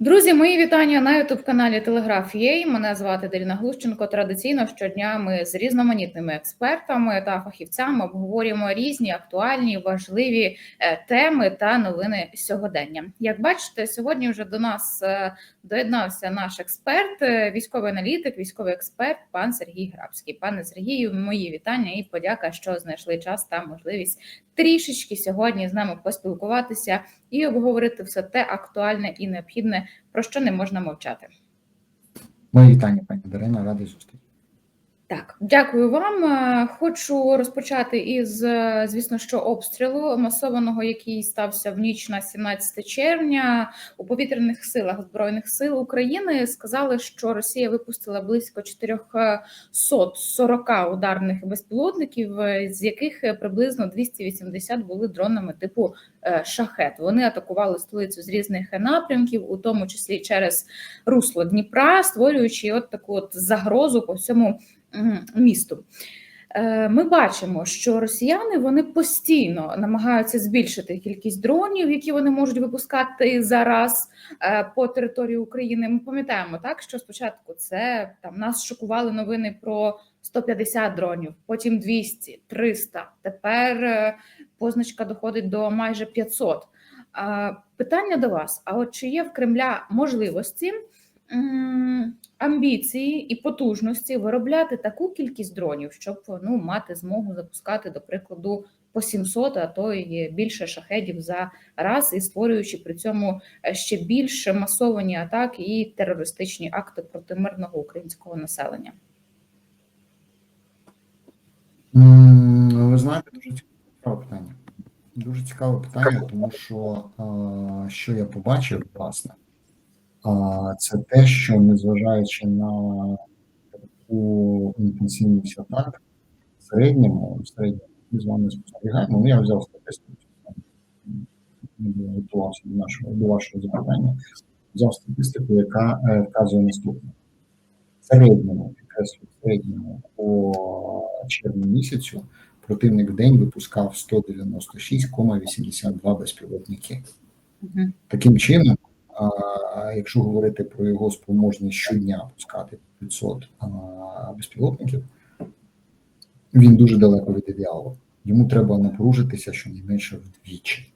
Друзі, мої вітання на youtube каналі Телеграф Єй. Мене звати Даріна Глущенко. Традиційно щодня ми з різноманітними експертами та фахівцями обговорюємо різні актуальні важливі е, теми та новини сьогодення. Як бачите, сьогодні вже до нас е, доєднався наш експерт, е, військовий аналітик, військовий експерт, пан Сергій Грабський. Пане Сергію, мої вітання і подяка, що знайшли час та можливість трішечки сьогодні з нами поспілкуватися і обговорити все те актуальне і необхідне, про що не можна мовчати. Мої вітання, пані Дарина, радий зустріти. Так, дякую вам. Е, Хочу розпочати із, е, звісно, що обстрілу масованого, який стався в ніч на 17 червня у повітряних силах збройних сил України. Сказали, що Росія випустила близько 440 ударних безпілотників, е, з яких приблизно 280 були дронами типу шахет. Вони атакували столицю з різних напрямків, у тому числі через русло Дніпра, створюючи от таку от загрозу по всьому місту. Е, Ми бачимо, що росіяни вони постійно намагаються збільшити кількість дронів, які вони можуть випускати зараз е, по території України. Ми пам'ятаємо так, що спочатку це там нас шокували новини про 150 дронів, потім 200, 300, Тепер е, позначка доходить до майже 500. Питання до вас: а от чи є в Кремля можливості? Амбіції і потужності виробляти таку кількість дронів, щоб ну мати змогу запускати, до прикладу, по 700, а то і більше шахедів за раз, і створюючи при цьому е, ще більш масовані атаки і терористичні акти проти мирного українського населення. Ви знаєте, дуже цікаве питання. Дуже цікаве питання, тому що що я побачив, власне, це те, що незважаючи на таку інтенсивність атак, в середньому, в середньому ми з вами спостерігаємо. Ну, я взяв статистику, не готувався до нашого до вашого запитання. Взяв статистику, яка е, вказує наступне. В середньому, підкреслюю, в середньому по червні місяцю противник в день випускав 196,82 безпілотники. Мгм. Таким чином, якщо говорити про його спроможність щодня пускати 500 безпілотників, він дуже далеко від ідеалу. Йому треба напружитися щонайменше вдвічі,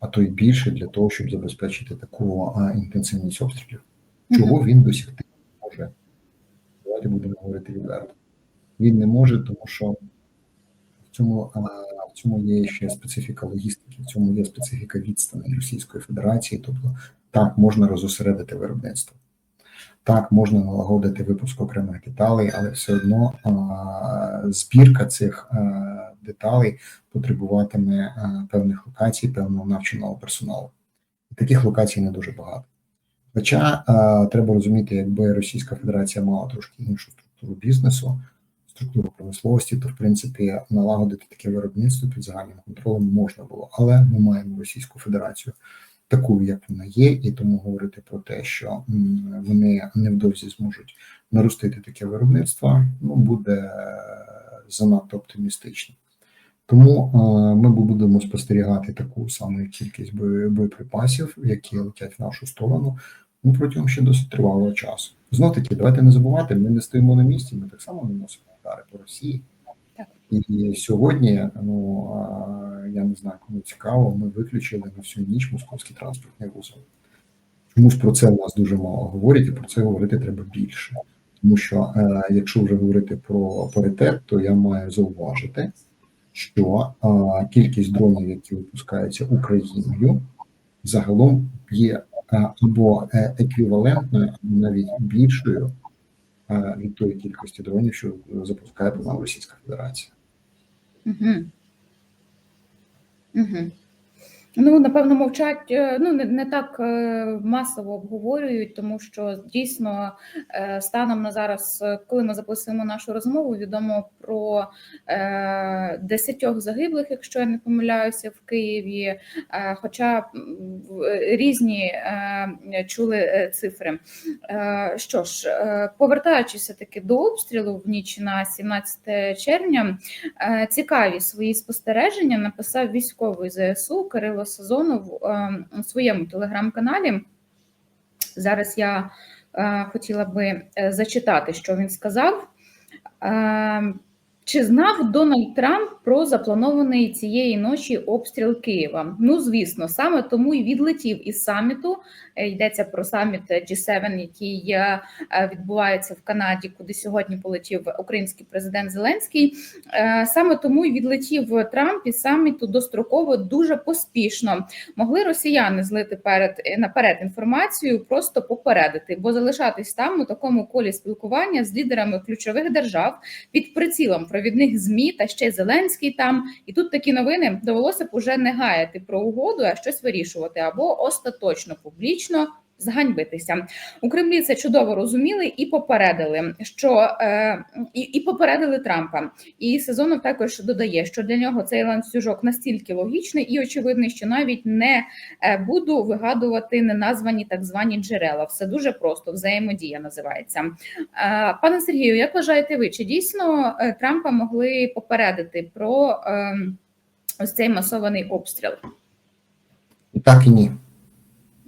а то й більше для того, щоб забезпечити таку інтенсивність обстрілів. Чого він досягти не може? Давайте будемо говорити відверто. Він не може, тому що в цьому, в цьому є ще специфіка логістики, в цьому є специфіка відстані Російської Федерації. Тобто, так можна розосередити виробництво, так можна налагодити випуск окремих деталей, але все одно а, збірка цих а, деталей потребуватиме а, певних локацій, певного навченого персоналу. І таких локацій не дуже багато. Хоча а, треба розуміти, якби Російська Федерація мала трошки іншу структуру бізнесу, структуру промисловості, то в принципі налагодити таке виробництво під загальним контролем можна було. Але ми маємо Російську Федерацію такою, як вона є, і тому говорити про те, що вони невдовзі зможуть наростити таке виробництво, ну буде занадто оптимістично. Тому ми будемо спостерігати таку саму кількість боєприпасів, які летять в нашу сторону, ну протягом ще досить тривалого часу. Знов таки, давайте не забувати, ми не стоїмо на місці, ми так само наносимо удари по Росії. Так. І сьогодні, ну я не знаю, кому цікаво, ми виключили на всю ніч московський транспортний вузол. Чомусь про це у нас дуже мало говорять, і про це говорити треба більше. Тому що е, якщо вже говорити про паритет, то я маю зауважити, що е, кількість дронів, які випускаються Україною, загалом є е, або е, еквівалентною, або навіть більшою е, від тої кількості дронів, що запускає по нам Російська Федерація. Угу. Угу. Ну, напевно, мовчать, е, ну не, не так е, масово обговорюють, тому що дійсно е, станом на зараз, коли ми записуємо нашу розмову, відомо про десятьох загиблих, якщо я не помиляюся, в Києві. Хоча різні чули цифри. Що ж, повертаючись таки до обстрілу в ніч на 17 червня, Цікаві свої спостереження написав військовий ЗСУ Кирило Сазонов е, у своєму телеграм-каналі. Зараз я е, хотіла би е, зачитати, що він сказав. Е, чи знав Дональд Трамп про запланований цієї ночі обстріл Києва? Ну, звісно, саме тому і відлетів із саміту. Е, Йдеться про саміт G7, який е, е, відбувається в Канаді, куди сьогодні полетів український президент Зеленський. Саме тому і відлетів Трамп із саміту достроково дуже поспішно. Могли росіяни злити перед наперед інформацію, просто попередити, бо залишатись там у такому колі спілкування з лідерами ключових держав під прицілом провідних змі та ще Зеленський там. І тут такі новини довелося б уже не гаяти про угоду, а щось вирішувати або остаточно публічно. Зганьбитися у Кремлі це чудово розуміли і попередили, що е, і, і попередили Трампа. І сезонов також додає, що для нього цей ланцюжок настільки логічний і очевидний, що навіть не е, буду вигадувати неназвані так звані джерела. Все дуже просто взаємодія називається. Е, Пане Сергію, як вважаєте ви, чи дійсно Трампа могли попередити про ось цей масований обстріл? І так і ні.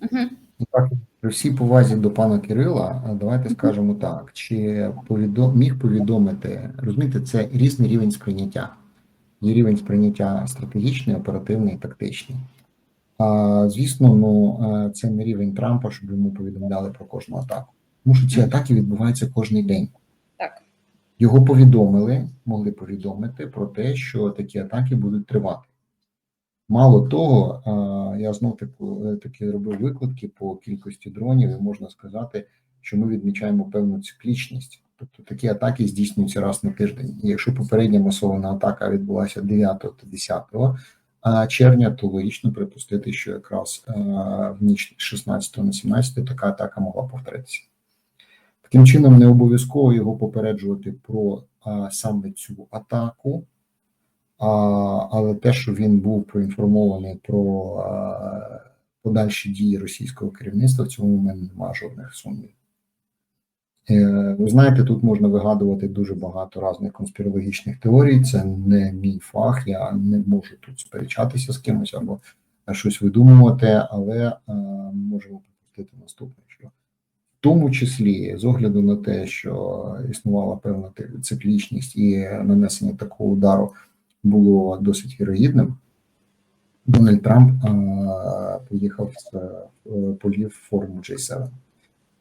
Угу. І так, при всій повазі до пана Кирила, давайте скажемо так: чи повідом, міг повідомити, розумієте, це різний рівень сприйняття. Є рівень сприйняття стратегічний, оперативний, тактичний. А, звісно, ну е, це не рівень Трампа, щоб йому повідомляли про кожну атаку. Тому що ці атаки відбуваються кожен день. Так. Його повідомили, могли повідомити про те, що такі атаки будуть тривати. Мало того, я знов таку е, таки робив викладки по кількості дронів, і можна сказати, що ми відмічаємо певну циклічність. Тобто такі атаки здійснюються раз на тиждень. І якщо попередня масована атака відбулася 9 та 10 червня, то логічно припустити, що якраз в ніч з 16 на 17 така атака могла повторитися. Таким чином, не обов'язково його попереджувати про саме цю атаку. А, але те, що він був проінформований про а, подальші дії російського керівництва, в цьому в немає жодних сумнівів. Е, Ви знаєте, тут можна вигадувати дуже багато різних конспірологічних теорій. Це не мій фах, я не можу тут сперечатися з кимось або щось видумувати, але е, можемо припустити наступне, що тому числі з огляду на те, що існувала певна циклічність і нанесення такого удару було досить вірогідним. Дональд Трамп а, поїхав з е, полів форуму G7.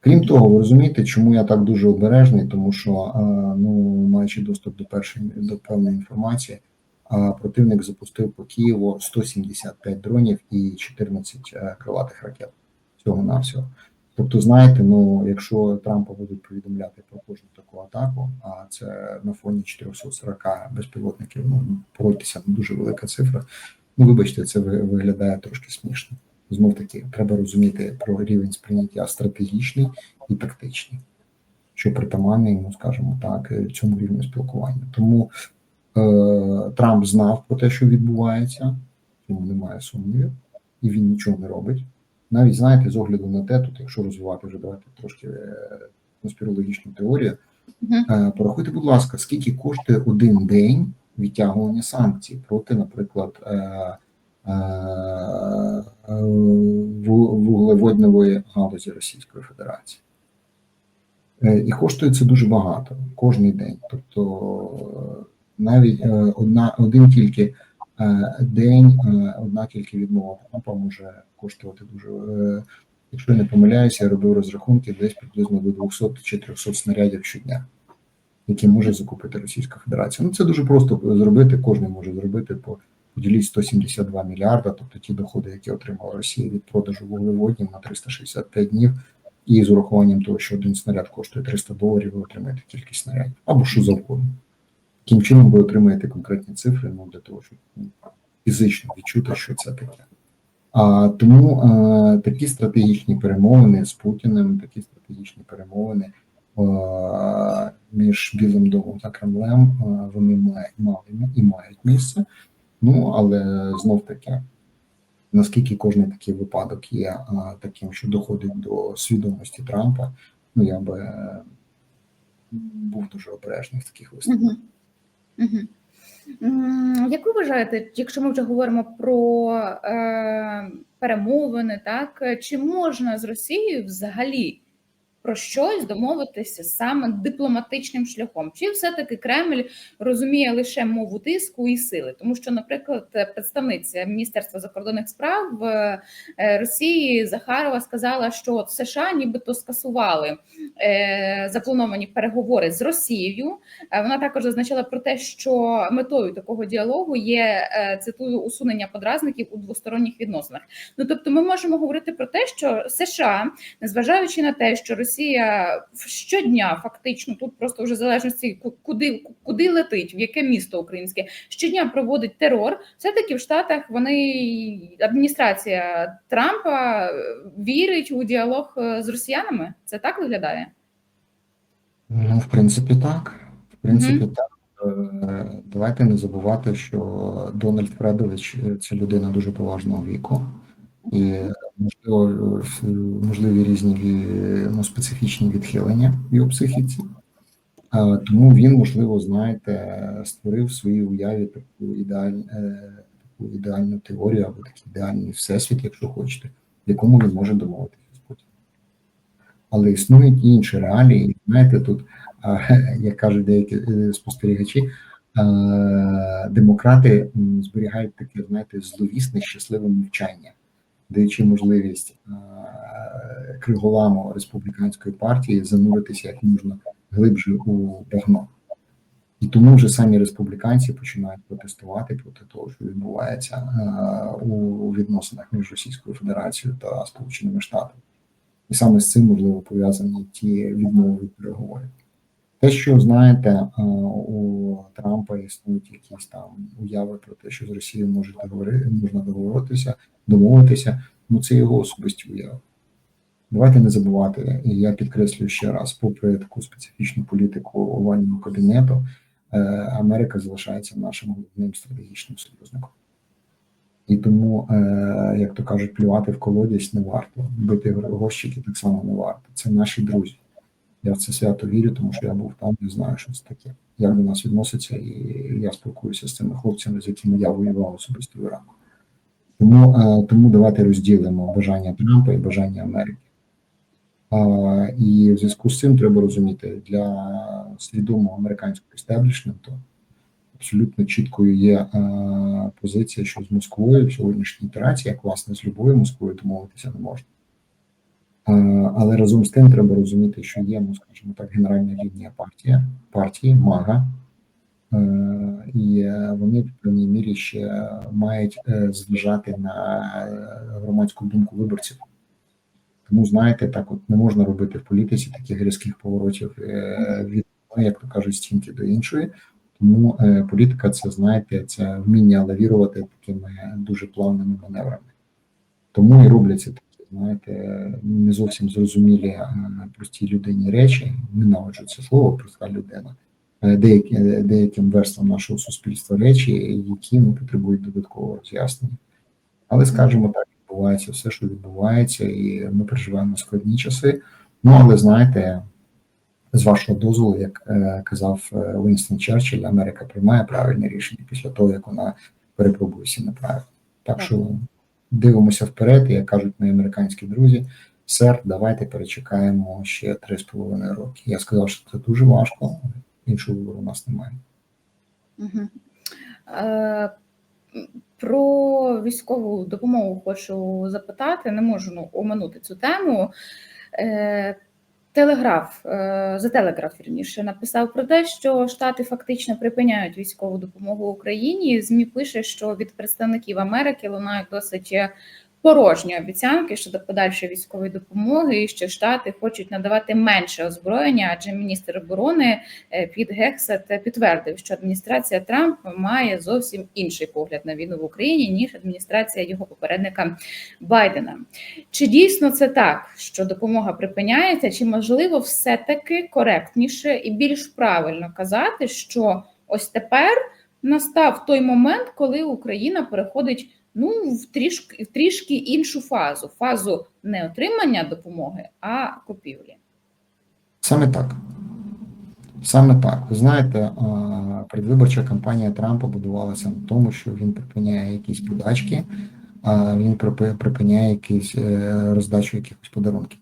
Крім того, ви розумієте, чому я так дуже обережний, тому що, а, ну, маючи доступ до першої до певної інформації, а, противник запустив по Києву 175 дронів і 14 е, крилатих ракет. Всього навсього. Тобто, знаєте, ну якщо Трампа будуть повідомляти про кожну таку атаку, а це на фоні 440 безпілотників, ну погодьтеся, дуже велика цифра. Ну, вибачте, це ви- виглядає трошки смішно. Знов таки, треба розуміти про рівень сприйняття стратегічний і тактичний, що притаманний, ну скажімо так, цьому рівню спілкування. Тому е, Трамп знав про те, що відбувається, йому немає сумнівів, і він нічого не робить. Навіть знаєте, з огляду на те, тут, якщо розвивати вже давайте трошки е, конспірологічну теорію, е, порахуйте, будь ласка, скільки коштує один день відтягування санкцій проти, наприклад, е, ву- вуглеводневої галузі Російської Федерації. І коштує це дуже багато кожний день. Тобто навіть одна, один тільки день, е, одна тільки відмова Трампа може коштувати дуже. е, Якщо не помиляюся, я робив розрахунки десь приблизно до 200 чи 300 снарядів щодня, які може закупити Російська Федерація. Ну це дуже просто зробити. Кожен може зробити по поділіть 172 мільярда, тобто ті доходи, які отримала Росія від продажу вуглеводнів на 365 днів. І з урахуванням того, що один снаряд коштує 300 доларів, ви отримаєте кількість снарядів або що завгодно. Таким чином ви отримаєте конкретні цифри ну, для того, щоб ну, фізично відчути, що це таке. А, тому а, такі стратегічні перемовини з Путіним, такі стратегічні перемовини а, між Білим домом та Кремлем, а, вони має- мали і мають місце. Ну але знов таки, наскільки кожен такий випадок є а, таким, що доходить до свідомості Трампа, ну я би був дуже обережний в таких висновках. Мгм. Як ви вважаєте, якщо ми вже говоримо про е, перемовини, так чи можна з Росією взагалі про щось домовитися саме дипломатичним шляхом? Чи все-таки Кремль розуміє лише мову тиску і сили? Тому що, наприклад, представниця Міністерства закордонних справ е, е, Росії Захарова сказала, що США нібито скасували е, заплановані переговори з Росією. Вона також зазначила про те, що метою такого діалогу є цитую усунення подразників у двосторонніх відносинах. Ну тобто, ми можемо говорити про те, що США, незважаючи на те, що Росія щодня фактично тут просто вже в залежності куди куди летить, в яке місто українське щодня проводить терор. Все таки в Штатах вони адміністрація Трампа е, вірить у діалог е, з росіянами. Це так виглядає? Ну, в принципі, так. В принципі, так. Е, Давайте не забувати, що Дональд Фредович це людина дуже поважного віку, і можливо, е, можливі різні ну, специфічні відхилення в його психіці. Е, Тому він, можливо, знаєте, створив в своїй уяві таку ідеаль, е, таку ідеальну теорію або такий ідеальний всесвіт, якщо хочете, якому він може домовитися з. Але існують інші реалії. Знаєте, тут, як кажуть деякі е, спостерігачі, е, демократи зберігають таке, знаєте, зловісне, щасливе мовчання, даючи можливість е, криголаму республіканської партії зануритися як можна глибше у багно. І тому вже самі республіканці починають протестувати проти того, що відбувається е, у відносинах між Російською Федерацією та Сполученими Штатами. І саме з цим можливо пов'язані ті відмови від переговорів. Те, що знаєте, е, у Трампа існують якісь там уяви про те, що з Росією можуть договори, можна договоритися, домовитися, ну це його особисті уяви. Давайте не забувати, і я підкреслюю ще раз, попри таку специфічну політику овального кабінету, е, Америка залишається нашим головним стратегічним союзником. І тому, е, як то кажуть, плювати в колодязь не варто, бити горщики так само не варто. Це наші друзі. Я в це свято вірю, тому що я був там і знаю, що це таке. Як до нас відноситься, і я спілкуюся з цими хлопцями, з якими я воював особисто в Іраку. Тому, е, тому давайте розділимо бажання Трампа і бажання Америки. І в зв'язку з цим треба розуміти, для свідомого американського істеблішменту абсолютно чіткою є е, позиція, що з Москвою в сьогоднішній ітерації, як власне з любою Москвою домовитися не можна. Але разом з тим треба розуміти, що є, ну скажімо так, генеральна лінія партія, партії, МАГА, Е, і вони в певній мірі ще мають е, зважати на е, громадську думку виборців. Тому знаєте, так от не можна робити в політиці таких різких поворотів від ну, як то кажуть, стінки до іншої. Тому політика це знаєте, це вміння лавірувати такими дуже плавними маневрами. Тому і робляться такі, знаєте, не зовсім зрозумілі е, простій людині речі. Ненавиджу це слово, проста людина. Е, Деякі, деяким верствам нашого суспільства речі, які ну, потребують додаткового роз'яснення. Але скажімо так, відбувається все, що відбувається, і ми переживаємо складні часи. Ну але знаєте, з вашого дозволу, як е, казав е, Вінстон Черчилль, Америка приймає правильне рішення після того, як вона перепробує всі неправильно. Так що дивимося вперед, як кажуть мої американські друзі, сер, давайте перечекаємо ще три з половиною роки. Я сказав, що це дуже важко, іншого вибору у нас немає. Е, про військову допомогу хочу запитати, не можу ну, оминути цю тему. Е, Телеграф, за телеграф вірніше, написав про те, що Штати фактично припиняють військову допомогу Україні. ЗМІ пише, що від представників Америки лунають досить порожні обіцянки щодо подальшої військової допомоги, і що Штати хочуть надавати менше озброєння, адже міністр оборони Піт Гексет підтвердив, що адміністрація Трампа має зовсім інший погляд на війну в Україні ніж адміністрація його попередника Байдена. Чи дійсно це так, що допомога припиняється, чи можливо все-таки коректніше і більш правильно казати, що ось тепер настав той момент, коли Україна переходить ну в трішки в трішки іншу фазу фазу не отримання допомоги, а купівлі? Саме так. Саме так. Ви знаєте, предвиборча кампанія Трампа будувалася на тому, що він припиняє якісь подачки він припиняє якийсь е, роздачу якихось подарунків.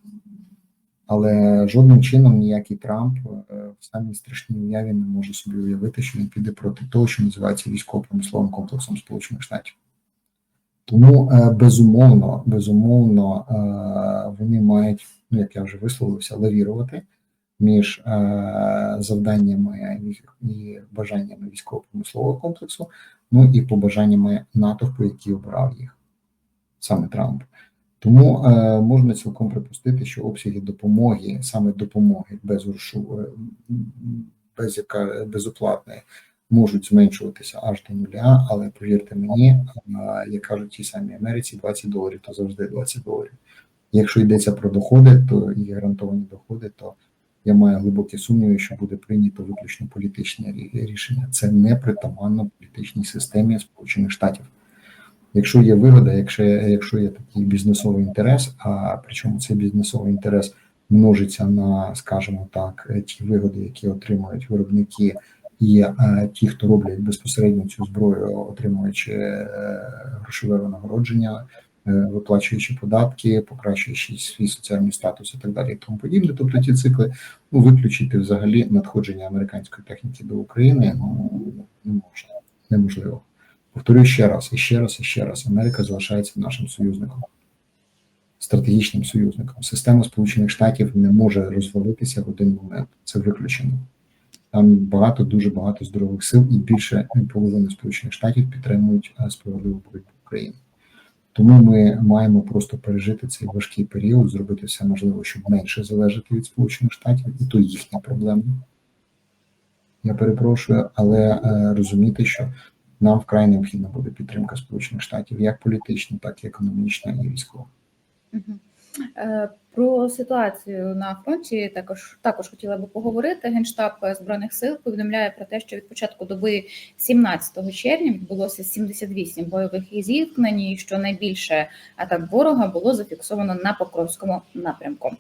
Але жодним чином ніякий Трамп е, в самій страшній уяві не може собі уявити, що він піде проти того, що називається військово-промисловим комплексом Сполучених Штатів. Тому е, безумовно, безумовно, е, вони мають, ну як я вже висловився, лавірувати між е, завданнями і бажаннями військово-промислового комплексу, ну і побажаннями натовпу, які обирав їх саме Трамп. Тому можна цілком припустити, що обсяги допомоги, саме допомоги без грошу, е, без яка безоплатної, можуть зменшуватися аж до нуля. Але повірте мені, як кажуть ті самі Америці, 20 доларів то завжди 20 доларів. Якщо йдеться про доходи, то і гарантовані доходи, то я маю глибокі сумніви, що буде прийнято виключно політичне рі- рішення. Це не притаманно політичній системі Сполучених Штатів. Якщо є вигода, якщо, якщо є такий бізнесовий інтерес, а причому цей бізнесовий інтерес множиться на, скажімо так, ті вигоди, які отримують виробники, і е, ті, хто роблять безпосередньо цю зброю, отримуючи е, грошове винагородження, е, виплачуючи податки, покращуючи свій соціальний статус і так далі, і тому подібне. Тобто ті цикли ну, виключити взагалі надходження американської техніки до України ну не можна, неможливо. Повторюю ще раз, і ще раз, і ще раз. Америка залишається нашим союзником, стратегічним союзником. Система Сполучених Штатів не може розвалитися в один момент. Це виключено. Там багато, дуже багато здорових сил, і більше половини Сполучених Штатів підтримують е, справедливу боротьбу України. Тому ми маємо просто пережити цей важкий період, зробити все можливе, щоб менше залежати від Сполучених Штатів, і то їхня проблема. Я перепрошую, але е, розуміти, що нам вкрай необхідна буде підтримка Сполучених Штатів як політична, так і економічна і військова. Е, Про ситуацію на фронті також також хотіла би поговорити. Генштаб збройних сил повідомляє про те, що від початку доби 17 червня відбулося 78 бойових зіткнень, що найбільше атак ворога було зафіксовано на Покровському напрямку.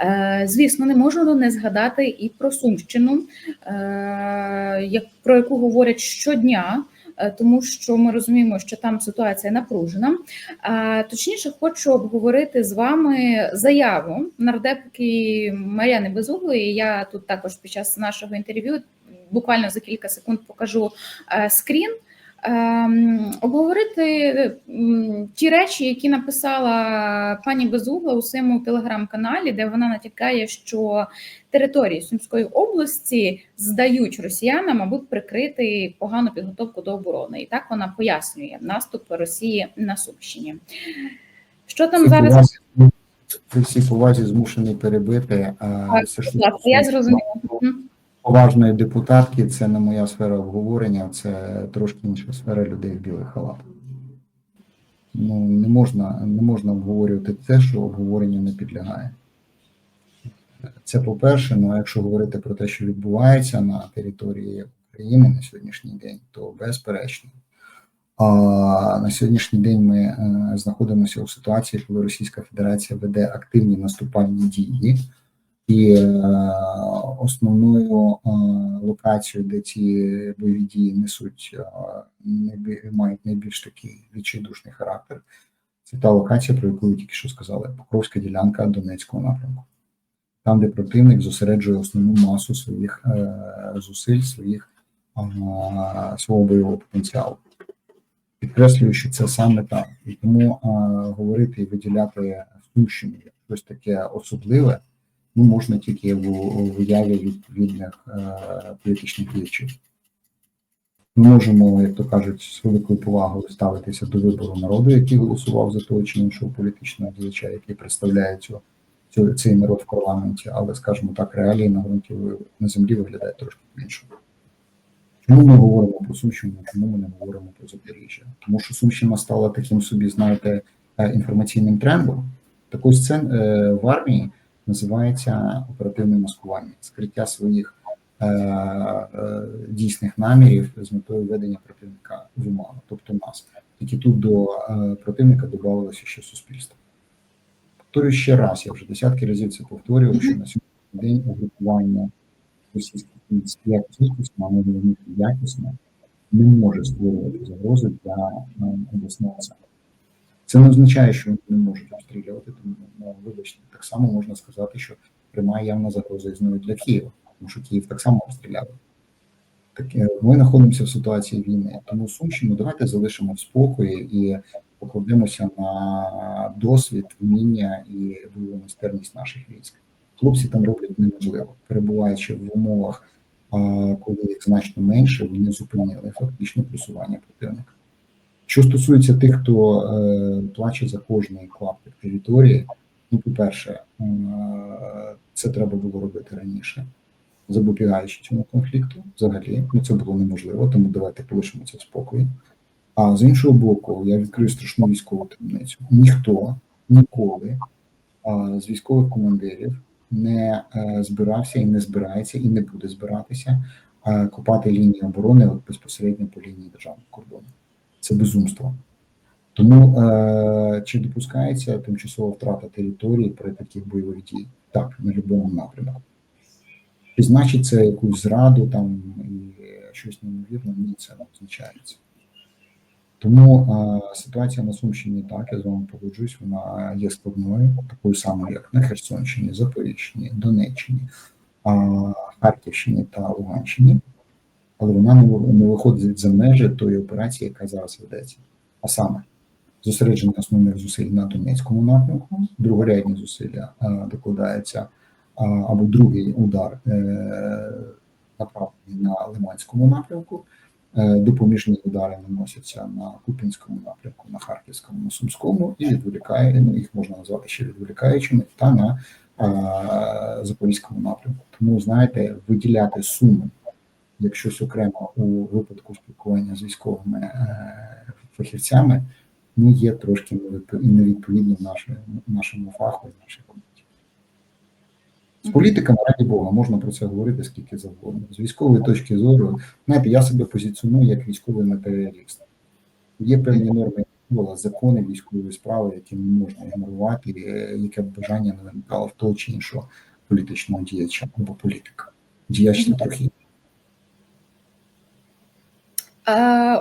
Е, Звісно, не можна не згадати і про Сумщину, е, як про яку говорять щодня. Е, Тому що ми розуміємо, що там ситуація напружена. Точніше, хочу обговорити з вами заяву нардепки Мар'яни Безуглої. Я тут також під час нашого інтерв'ю буквально за кілька секунд покажу е, скрін. Ем, Обговорити ті речі, які написала пані Безугла у своєму телеграм-каналі, де вона натякає, що території Сумської області здають росіянам, аби прикрити погану підготовку до оборони. І так вона пояснює наступ Росії на Сумщині. Що там При зараз? При всій повазі змушений перебити. А Так, все, що я зрозуміла. Поважної депутатки, це не моя сфера обговорення, це трошки інша сфера людей в білих халатах. Ну, не можна, не можна обговорювати те, що обговоренню не підлягає. Це по-перше, ну якщо говорити про те, що відбувається на території України на сьогоднішній день, то безперечно. А на сьогоднішній день ми е, знаходимося у ситуації, коли Російська Федерація веде активні наступальні дії, і е, основною е, локацією, де ці бойові дії несуть е, мають найбільш такий відчайдушний характер, це та локація, про яку ви тільки що сказали, Покровська ділянка Донецького напрямку. Там, де противник зосереджує основну масу своїх зусиль, своїх свого бойового потенціалу. Підкреслюю, що це саме так. І тому е, говорити і виділяти Сумщину щось таке особливе, ну можна тільки в, в уяві відповідних е, політичних діячів. Ми можемо, як то кажуть, з великою повагою ставитися до вибору народу, який голосував за того чи іншого політичного діяча, який представляє цю, цю, цей народ в парламенті, але, скажімо так, реалії на ґрунті на землі виглядають трошки по-іншому. Чому ми говоримо про Сумщину, чому ми не говоримо про Запоріжжя? Тому що Сумщина стала таким собі, знаєте, е, інформаційним трендом. Так ось це е, в армії називається оперативне маскування, скриття своїх е, е, дійсних намірів з метою ведення противника в оману, тобто нас. Тільки тут до е, противника додавалося ще суспільство. Повторюю ще раз, я вже десятки разів це повторював, що на сьогоднішній день угрупування російських військ як кількісно, а не якісно не може створювати загрози для е, обласного центру. Це не означає, що вони не можуть обстрілювати, тому ну, вибачте, так само можна сказати, що пряма явна загроза існує для Києва, тому що Київ так само обстріляли. Таке ми знаходимося в ситуації війни. Тому Сумщину давайте залишимо в спокої і покладемося на досвід, вміння і бойову майстерність наших військ. Хлопці там роблять неможливо, перебуваючи в умовах, коли їх значно менше, вони зупинили фактично просування противника. Що стосується тих, хто е, плаче за кожний клаптик території, ну, по-перше, е, це треба було робити раніше, запобігаючи цьому конфлікту, взагалі, ну це було неможливо, тому давайте полишимо це в спокої. А з іншого боку, я відкрию страшну військову таємницю. Ніхто ніколи а, з військових командирів не е, збирався і не збирається, і не буде збиратися е, копати лінії оборони безпосередньо по лінії державного кордону. Це безумство. Тому е, чи допускається тимчасова втрата території при таких бойових дій? Так, на будь-якому напрямку. Чи значить це якусь зраду там і щось неймовірне? Ні, це не означається. Тому е, ситуація на Сумщині, так, я з вами погоджуюсь, вона є складною, такою самою, як на Херсонщині, Запоріжчині, Донеччині, а, Харківщині та Луганщині, але вона не, виходить за межі тої операції, яка зараз ведеться. А саме зосередження основних зусиль на Донецькому напрямку, другорядні зусилля е, докладаються, а, або другий удар е, направлений на Лиманському напрямку. Е, Допоміжні удари наносяться на Купінському напрямку, на Харківському, на Сумському і відволікає, ну, їх можна назвати ще відволікаючими, та на е, Запорізькому напрямку. Тому, знаєте, виділяти суми як щось окремо у випадку спілкування з військовими е, фахівцями, ну є трошки невідповідно нашому, нашому фаху і нашій роботі. З політиками, раді Бога, можна про це говорити скільки завгодно. З військової точки зору, знаєте, я себе позиціоную як військовий матеріаліст. Є певні норми правила, закони військової справи, які не можна ігнорувати, е, яке б бажання не виникало в того чи іншого політичного діяча або політика. Діяч це трохи Е, об-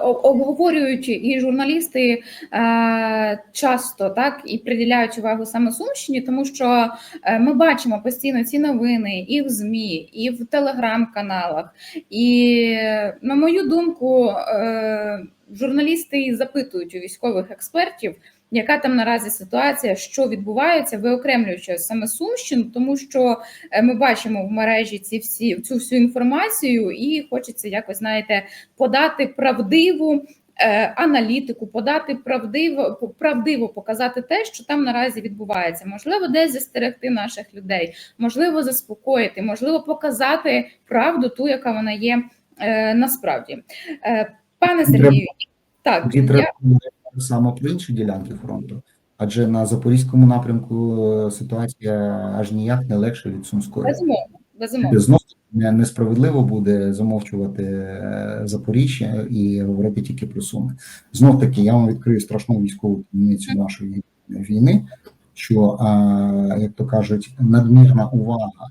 обговорюють і журналісти е, часто так і приділяють увагу саме Сумщині, тому що е, ми бачимо постійно ці новини і в ЗМІ, і в телеграм-каналах. І на мою думку, е, журналісти запитують у військових експертів, яка там наразі ситуація, що відбувається, виокремлюючи саме Сумщину, тому що е, ми бачимо в мережі ці всі цю всю інформацію, і хочеться якось знаєте подати правдиву е, аналітику, подати правдиво, правдиво показати те, що там наразі відбувається. Можливо, десь застерегти наших людей, можливо, заспокоїти, можливо, показати правду, ту, яка вона є е, насправді. Е, пане Сергію, так я, саме про інші ділянки фронту, адже на запорізькому напрямку е, ситуація аж ніяк не легша від сумської. безумовно, безумовно. Знову несправедливо буде замовчувати е, Запоріжжя і говорити тільки про суми. Знов таки, я вам відкрию страшну військову таємницю нашої війни, що, як то кажуть, надмірна увага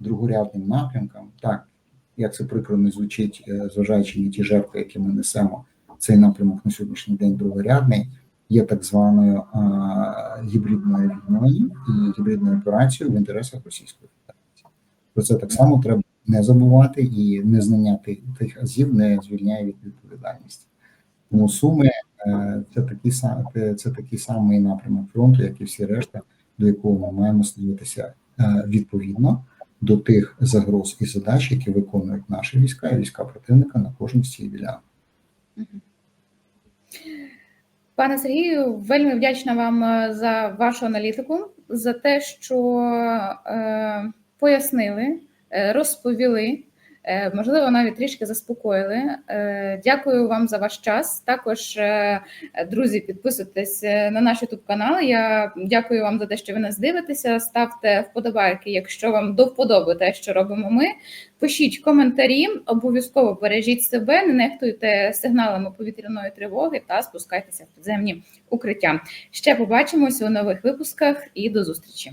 другорядним напрямкам, так як це прикро не звучить, е, зважаючи на ті жертви, які ми несемо, цей напрямок на сьогоднішній день другорядний. Є так званою а, гібридною війною і гібридною операцією в інтересах Російської Федерації. Про це так само треба не забувати, і незнання тих, тих азів не звільняє від відповідальності. Тому суми е, це такий це, такий самий напрямок фронту, як і всі решта, до якого ми маємо ставитися е, відповідно до тих загроз і задач, які виконують наші війська і війська противника на кожній з цих ділянок. Пане Сергію, вельми вдячна вам е, за вашу аналітику, за те, що е, пояснили, е, розповіли, можливо, навіть трішки заспокоїли. Е, дякую вам за ваш час. Також, е, друзі, підписуйтесь е, на наш youtube канал. Я дякую вам за те, що ви нас дивитеся. Ставте вподобайки, якщо вам до те, що робимо ми. Пишіть коментарі, обов'язково бережіть себе, не нехтуйте сигналами повітряної тривоги та спускайтеся в підземні укриття. Ще побачимося у нових випусках і до зустрічі.